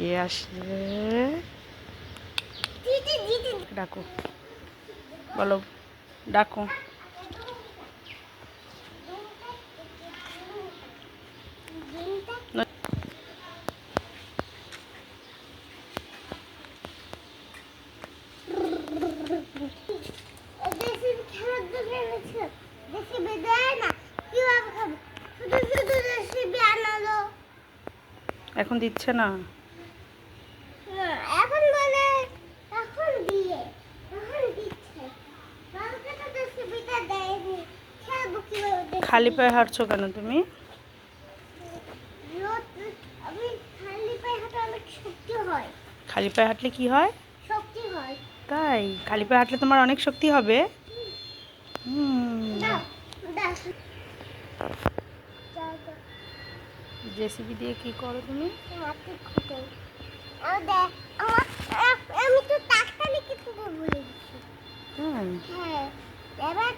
কে আসলে ডাকো। বলো ডাকো। দেশি খেলার জন্য এনেছে দেশি বেদায় না কীভাবে খাব শুধু শুধু দেশি বানালো এখন দিচ্ছে না এখন বলে এখন দিয়ে এখন দিচ্ছে কালকে তো দেশি বেদা দেয়নি খেলব কীভাবে দেশি খালি পায়ে হাঁটছো কেন তুমি? খালি পায়ে হাঁটলে কি হয়? তাই খালি পায়ে হাঁটলে তোমার অনেক শক্তি হবে। জেসিবি দিয়ে কি করো তুমি? আমি তো লিখে ভুলে গেছি হ্যাঁ এবার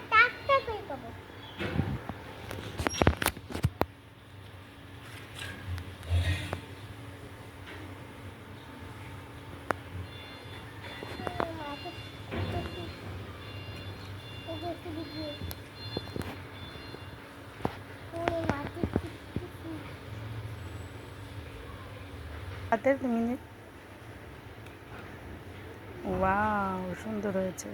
হাতের মিনিট। ওয়াও সুন্দর হয়েছে।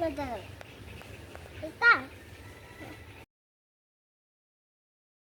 Model.